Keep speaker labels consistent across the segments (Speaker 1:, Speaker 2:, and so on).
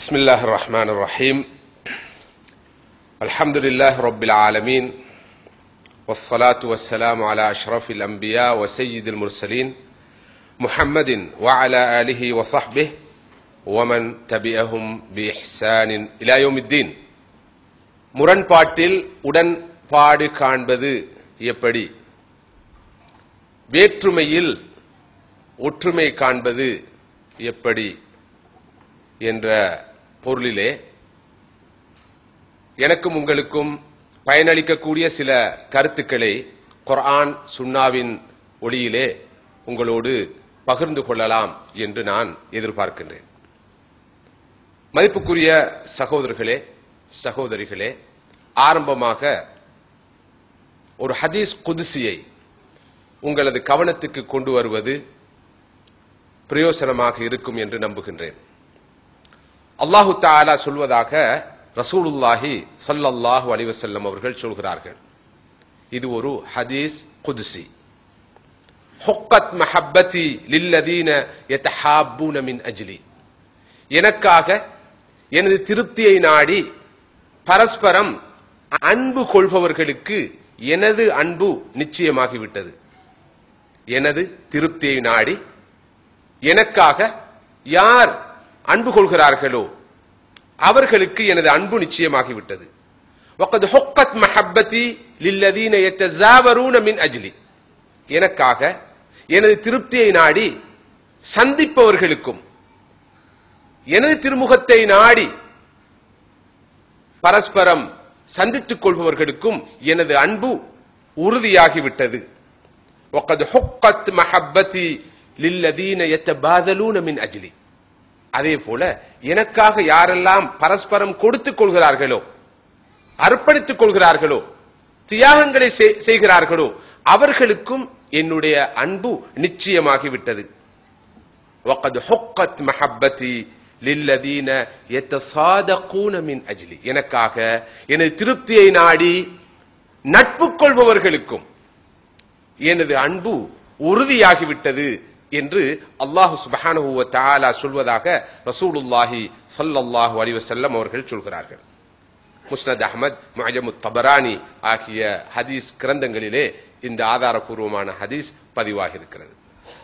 Speaker 1: بسم الله الرحمن الرحيم الحمد لله رب العالمين والصلاة والسلام على أشرف الأنبياء وسيد المرسلين محمد وعلى آله وصحبه ومن تبعهم بإحسان إلى يوم الدين முரண்பாட்டில் உடன்பாடு காண்பது எப்படி வேற்றுமையில் ஒற்றுமை காண்பது எப்படி என்ற பொருளிலே எனக்கும் உங்களுக்கும் பயனளிக்கக்கூடிய சில கருத்துக்களை குர்ஆன் சுன்னாவின் ஒளியிலே உங்களோடு பகிர்ந்து கொள்ளலாம் என்று நான் எதிர்பார்க்கின்றேன். மதிப்புக்குரிய சகோதரர்களே சகோதரிகளே ஆரம்பமாக ஒரு ஹதீஸ் குதிசியை உங்களது கவனத்துக்கு கொண்டு வருவது பிரயோசனமாக இருக்கும் என்று நம்புகின்றேன். அல்லாஹு தாலா சொல்வதாக ரசூலுல்லாஹி சல்லல்லாஹு அலிவசல்லம் அவர்கள் சொல்கிறார்கள். இது ஒரு ஹதீஸ் குதுசி. ஹொக்கத் மஹப்பதி லில்லதீன யதஹாபூன மின் அஜ்லி. எனக்காக எனது திருப்தியை நாடி பரஸ்பரம் அன்பு கொள்பவர்களுக்கு எனது அன்பு நிச்சயமாகிவிட்டது. எனது திருப்தியை நாடி எனக்காக யார் அன்பு கொள்கிறார்களோ அவர்களுக்கு எனது அன்பு நிச்சயமாகிவிட்டது وقد حقت محبتي للذين يتزاورون من اجلي எனக்காக எனது திருப்தியை நாடி சந்திப்பவர்களுக்கும் எனது திருமுகத்தை நாடி பரஸ்பரம் சந்தித்துக் கொள்பவர்களுக்கும் எனது அன்பு உறுதியாகிவிட்டது وقد حقت محبتي للذين يتبادلون من اجلي அதே போல எனக்காக யாரெல்லாம் பரஸ்பரம் கொடுத்துக் கொள்கிறார்களோ அர்ப்பணித்துக் கொள்கிறார்களோ தியாகங்களை செய்கிறார்களோ அவர்களுக்கும் என்னுடைய அன்பு நிச்சயமாகிவிட்டது. எனக்காக எனது திருப்தியை நாடி நட்பு கொள்பவர்களுக்கும் எனது அன்பு உறுதியாகிவிட்டது என்று அல்லாஹு சுபஹானஹு தாலா சொல்வதாக ரசூலுல்லாஹி ஸல்லல்லாஹு அலிவசல்லம் அவர்கள் சொல்கிறார்கள். முஸ்னத் அஹ்மத் முஅஜமு தபரானி ஆகிய ஹதீஸ் கிரந்தங்களிலே இந்த ஆதாரபூர்வமான ஹதீஸ் பதிவாகியிருக்கிறது.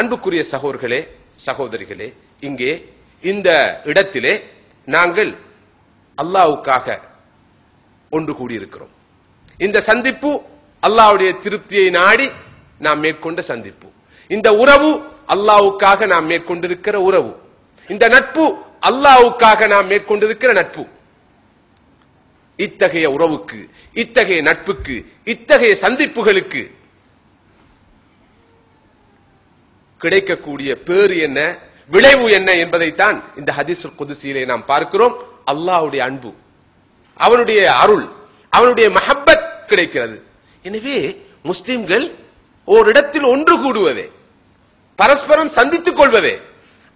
Speaker 1: அன்புக்குரிய சகோதர்களே சகோதரிகளே இங்கே இந்த இடத்திலே நாங்கள் அல்லாவுக்காக ஒன்று கூடியிருக்கிறோம். இந்த சந்திப்பு அல்லாவுடைய திருப்தியை நாடி நாம் மேற்கொண்ட சந்திப்பு. இந்த உறவு அல்லாவுக்காக நாம் மேற்கொண்டிருக்கிற உறவு. இந்த நட்பு அல்லாவுக்காக நாம் மேற்கொண்டிருக்கிற நட்பு. இத்தகைய உறவுக்கு இத்தகைய நட்புக்கு இத்தகைய சந்திப்புகளுக்கு கிடைக்கக்கூடிய பேறு என்ன விளைவு என்ன என்பதைத்தான் இந்த ஹதீஸ் குதிசியிலே நாம் பார்க்கிறோம். அல்லாவுடைய அன்பு அவனுடைய அருள் அவனுடைய மஹப்பத் கிடைக்கிறது. எனவே முஸ்லிம்கள் ஓரிடத்தில் ஒன்று கூடுவதே. பரஸ்பரம் சந்தித்துக் கொள்வதே.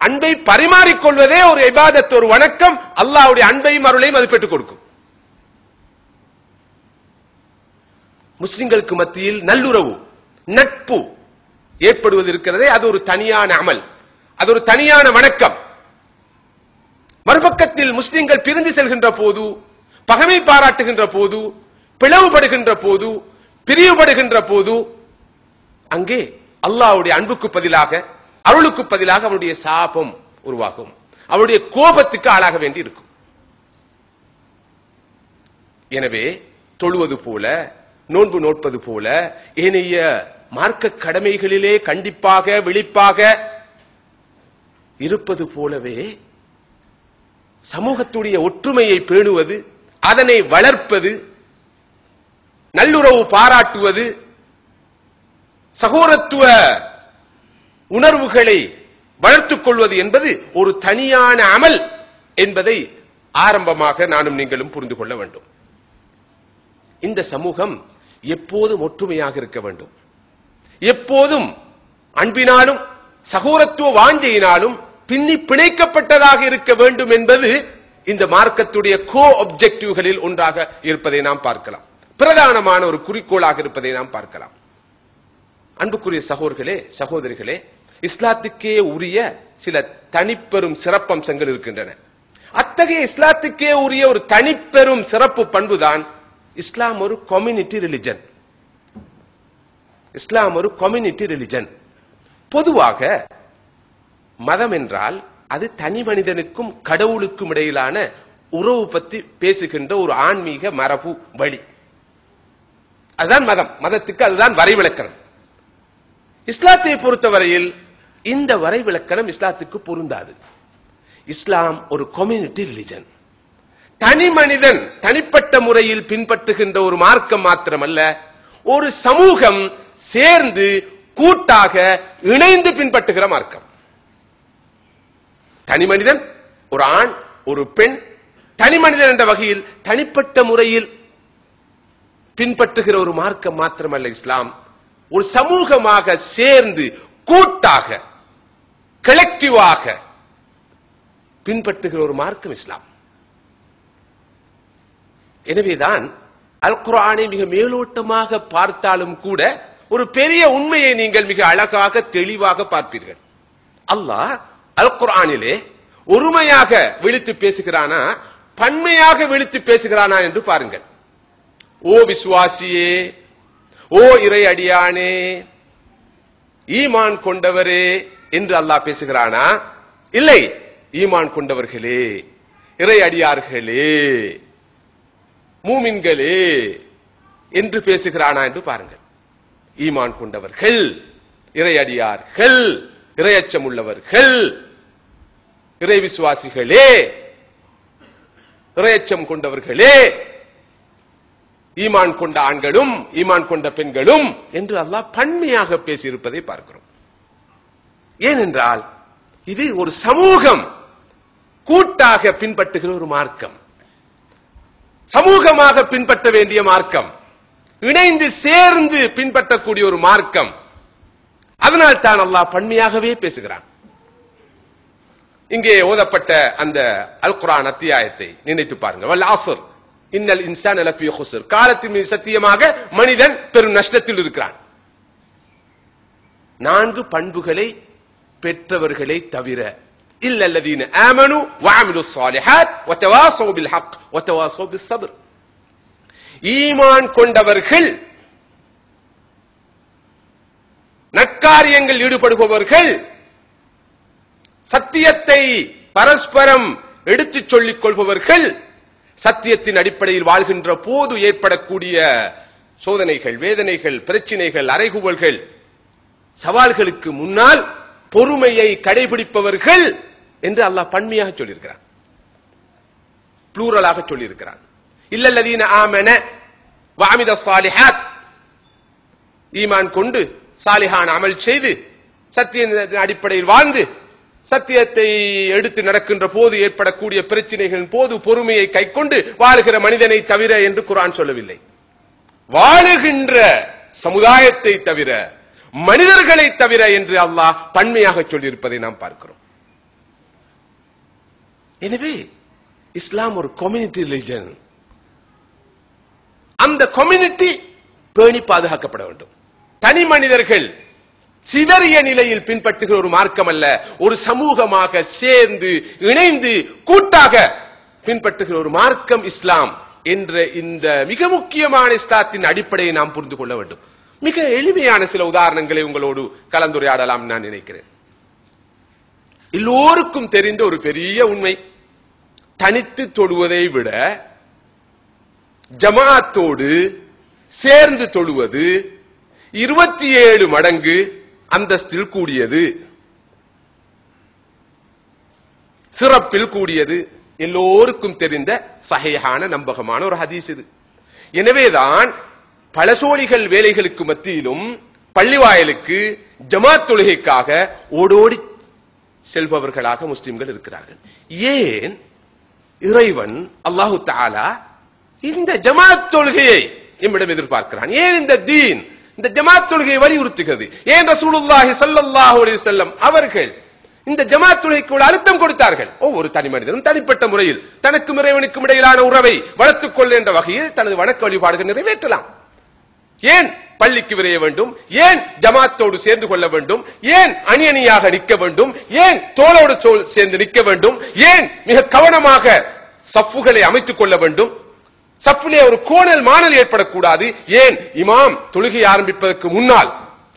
Speaker 1: அன்பை பரிமாறிக்கொள்வதே ஒரு இபாதத் ஒரு வணக்கம். அல்லாவுடைய அன்பையும் அருளையும் அது பெற்றுக் கொடுக்கும். முஸ்லிம்களுக்கு மத்தியில் நல்லுறவு நட்பு ஏற்படுவது இருக்கிறதே அது ஒரு தனியான அமல். அது ஒரு தனியான வணக்கம். மறுபக்கத்தில் முஸ்லிம்கள் பிரிந்து செல்கின்ற போது பகமை பாராட்டுகின்ற போது பிளவுபடுகின்ற போது பிரிவுபடுகின்ற போது அங்கே அல்லாவுடைய அன்புக்கு பதிலாக அருளுக்கு பதிலாக அவனுடைய சாபம் உருவாகும். அவனுடைய கோபத்துக்கு ஆளாக வேண்டி இருக்கும் எனவே தொழுவது போல நோன்பு நோட்பது போல ஏனைய மார்க்க கடமைகளிலே கண்டிப்பாக விழிப்பாக இருப்பது போலவே சமூகத்துடைய ஒற்றுமையை பேணுவது அதனை வளர்ப்பது நல்லுறவு பாராட்டுவது சகோதரத்துவ உணர்வுகளை வளர்த்துக் கொள்வது என்பது ஒரு தனியான அமல் என்பதை ஆரம்பமாக நானும் நீங்களும் புரிந்து கொள்ள வேண்டும். இந்த சமூகம் எப்போதும் ஒற்றுமையாக இருக்க வேண்டும். எப்போதும் அன்பினாலும் சகோதரத்துவ வாஞ்சையினாலும் பின்னி பிணைக்கப்பட்டதாக இருக்க வேண்டும் என்பது இந்த மார்க்கத்துடைய கோ அப்ஜெக்டிவ்களில் ஒன்றாக இருப்பதை நாம் பார்க்கலாம். பிரதானமான ஒரு குறிக்கோளாக இருப்பதை நாம் பார்க்கலாம். அன்புக்குரிய சகோதர்களே சகோதரிகளே இஸ்லாத்துக்கே உரிய சில தனிப்பெரும் சிறப்பம்சங்கள் இருக்கின்றன. அத்தகைய இஸ்லாத்துக்கே உரிய ஒரு தனிப்பெரும் சிறப்பு பண்புதான் இஸ்லாம் ஒரு கம்யூனிட்டி ரிலிஜன் இஸ்லாம் ஒரு கம்யூனிட்டி ரிலிஜன் பொதுவாக மதம் என்றால் அது தனி மனிதனுக்கும் கடவுளுக்கும் இடையிலான உறவு பத்தி பேசுகின்ற ஒரு ஆன்மீக மரபு வழி. அதுதான் மதம். மதத்துக்கு அதுதான் வரைவிலக்கணம். இஸ்லாத்தை பொறுத்தவரையில் இந்த வரைவிலக்கணம் இஸ்லாத்துக்கு பொருந்தாது. இஸ்லாம் ஒரு கம்யூனிட்டி ரிலிஜன் தனி மனிதன் தனிப்பட்ட முறையில் பின்பற்றுகின்ற ஒரு மார்க்கம் மாத்திரமல்ல ஒரு சமூகம் சேர்ந்து கூட்டாக இணைந்து பின்பற்றுகிற மார்க்கம். தனி மனிதன் ஒரு ஆண் ஒரு பெண் தனி மனிதன் என்ற வகையில் தனிப்பட்ட முறையில் பின்பற்றுகிற ஒரு மார்க்கம் மாத்திரமல்ல இஸ்லாம். ஒரு சமூகமாக சேர்ந்து கூட்டாக கலெக்டிவாக பின்பற்றுகிற ஒரு மார்க்கம் இஸ்லாம். எனவேதான் அல் குரானை மிக மேலோட்டமாக பார்த்தாலும் கூட ஒரு பெரிய உண்மையை நீங்கள் மிக அழகாக தெளிவாக பார்ப்பீர்கள். அல்லாஹ் அல் குரானிலே ஒருமையாக விழித்து பேசுகிறானா பன்மையாக விழித்து பேசுகிறானா என்று பாருங்கள். ஓ விசுவாசியே ஓ இறை அடியானே ஈமான் கொண்டவரே என்று அல்லாஹ் பேசுகிறானா? இல்லை ஈமான் கொண்டவர்களே இறை அடியார்களே மூமின்களே என்று பேசுகிறானா என்று பாருங்கள். ஈமான் கொண்டவர்கள் இறையடியார்கள் இறையச்சம் உள்ளவர்கள் இறை விசுவாசிகளே இறையச்சம் கொண்டவர்களே ஈமான் கொண்ட ஆண்களும் ஈமான் கொண்ட பெண்களும் என்று அல்லாஹ் பன்மையாக பேசியிருப்பதை பார்க்கிறோம். ஏனென்றால் இது ஒரு சமூகம் கூட்டாக பின்பற்றுகிற ஒரு மார்க்கம். சமூகமாக பின்பற்ற வேண்டிய மார்க்கம். இணைந்து சேர்ந்து பின்பற்றக்கூடிய ஒரு மார்க்கம். அதனால் தான் அல்லாஹ் பன்மையாகவே பேசுகிறான். இங்கே ஓதப்பட்ட அந்த அல் குரான் அத்தியாயத்தை நினைத்து பாருங்க வல் ஆசுர் இன்னல் இன்சான் லஃபி ஹுஸ்ர் காலத்தின் மீது சத்தியமாக மனிதன் பெரும் நஷ்டத்தில் இருக்கிறான் நான்கு பண்புகளை பெற்றவர்களை தவிர إلا الذين آمنوا وعملوا الصالحات وتواصوا بالحق وتواصوا بالصبر ஈமான் கொண்டவர்கள் நற்காரியங்கள் ஈடுபடுபவர்கள் சத்தியத்தை பரஸ்பரம் எடுத்துச் சொல்லிக் கொள்பவர்கள் சத்தியத்தின் அடிப்படையில் வாழ்கின்ற போது ஏற்படக்கூடிய சோதனைகள் வேதனைகள் பிரச்சனைகள் அறைகுவல்கள் சவால்களுக்கு முன்னால் பொறுமையை கடைபிடிப்பவர்கள் என்று அல்லாஹ் பன்மையாக சொல்லியிருக்கிறான். ப்ளூரலாக சொல்லியிருக்கிறான். இல்லல்லதீன ஆமன வாமித சாலிஹாத். ஈமான் கொண்டு சாலிஹான் அமல் செய்து சத்திய அடிப்படையில் வாழ்ந்து சத்தியத்தை எடுத்து நடக்கின்ற போது ஏற்படக்கூடிய பிரச்சனைகளின் போது பொறுமையை கைக்கொண்டு வாழுகிற மனிதனை தவிர என்று குரான் சொல்லவில்லை. வாழுகின்ற சமுதாயத்தை தவிர மனிதர்களை தவிர என்று அல்லாஹ் பன்மையாக சொல்லியிருப்பதை நாம் பார்க்கிறோம். எனவே இஸ்லாம் ஒரு கம்யூனிட்டி ரிலிஜன் அந்த கம்யூனிட்டி பேணி பாதுகாக்கப்பட வேண்டும். தனி மனிதர்கள் சிதறிய நிலையில் பின்பற்றுகிற ஒரு மார்க்கம் அல்ல ஒரு சமூகமாக சேர்ந்து இணைந்து கூட்டாக பின்பற்றுகிற ஒரு மார்க்கம் இஸ்லாம் என்ற இந்த மிக முக்கியமான இஸ்லாத்தின் அடிப்படையை நாம் புரிந்து கொள்ள வேண்டும். மிக எளிமையான சில உதாரணங்களை உங்களோடு கலந்துரையாடலாம் நான் நினைக்கிறேன். எல்லோருக்கும் தெரிந்த ஒரு பெரிய உண்மை. தனித்து தொழுவதை விட ஜமாத்தோடு சேர்ந்து தொழுவது இருபத்தி ஏழு மடங்கு அந்தஸ்தில் கூடியது. சிறப்பில் கூடியது. எல்லோருக்கும் தெரிந்த சகையான நம்பகமான ஒரு ஹதீஸ் இது. எனவேதான் பல சோழிகள் வேலைகளுக்கு மத்தியிலும் பள்ளிவாயலுக்கு ஜமாத் தொழுகைக்காக ஓடோடி செல்பவர்களாக முஸ்லிம்கள் இருக்கிறார்கள். ஏன்? இறைவன் அல்லாஹு தாலா இந்த ஜமாத் தொழுகையை எம்மிடம் எதிர்பார்க்கிறான். ஏன் இந்த தீன்? இந்த ஜமாத் தொழுகையை வலியுறுத்துகிறது. ஏன் ரசூலுல்லாஹி சல்லல்லாஹு அலைஹி வஸல்லம் அவர்கள் இந்த ஜமாத் தொழுகைக்கு ஒரு அழுத்தம் கொடுத்தார்கள்? ஒவ்வொரு தனி மனிதனும் தனிப்பட்ட முறையில் தனக்கும் இறைவனுக்கும் இடையிலான உறவை வளர்த்துக் கொள்ள என்ற வகையில் தனது வணக்க வழிபாடுகள் நிறைவேற்றலாம். ஏன் பள்ளிக்கு விரைய வேண்டும்? ஏன் ஜமாத்தோடு சேர்ந்து கொள்ள வேண்டும்? ஏன் அணி அணியாக நிற்க வேண்டும்? ஏன் தோளோடு தோல் சேர்ந்து நிற்க வேண்டும்? ஏன் மிக கவனமாக சஃப்புகளை அமைத்துக் கொள்ள வேண்டும்? சஃப்பிலே ஒரு கோணல் மாணல் ஏற்படக்கூடாது. ஏன்? இமாம் தொழுகை ஆரம்பிப்பதற்கு முன்னால்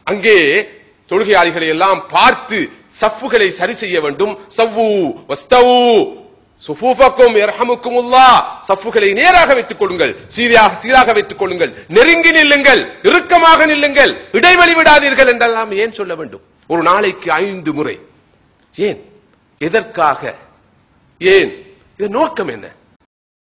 Speaker 1: அங்கே தொழுகையாளிகளை எல்லாம் பார்த்து சஃப்புகளை சரி செய்ய வேண்டும். சவ்வு வஸ்தவு சுஃபூஃபக்கும் யர்ஹமுக்குமுல்லா சஃப்புகளை நேராக வைத்துக் கொள்ளுங்கள். சீராக சீராக வைத்துக் கொள்ளுங்கள். நெருங்கி நில்லுங்கள். இறுக்கமாக நில்லுங்கள். இடைவெளி விடாதீர்கள் என்றெல்லாம் ஏன் சொல்ல வேண்டும்? ஒரு நாளைக்கு ஐந்து முறை. ஏன்? எதற்காக? ஏன்? இதன் நோக்கம் என்ன?